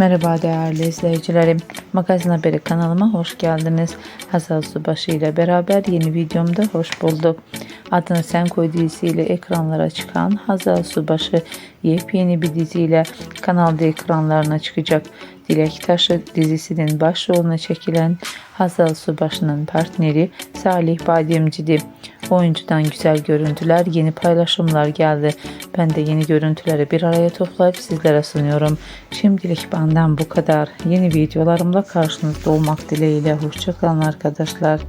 Merhaba değerli izleyicilerim. Magazin Haberi kanalıma hoş geldiniz. Hazal Subaşı ile beraber yeni videomda hoş bulduk. Adını Sen Koy dizisiyle ekranlara çıkan Hazal Subaşı yepyeni bir diziyle kanalda ekranlarına çıkacak. Dilek Taşı dizisinin başrolüne çekilen Hazal Subaşı'nın partneri Salih Bademci'di. Oyuncudan güzel görüntüler, yeni paylaşımlar geldi. Ben de yeni görüntüleri bir araya toplayıp sizlere sunuyorum. Şimdilik benden bu kadar. Yeni videolarımla karşınızda olmak dileğiyle. Hoşçakalın arkadaşlar.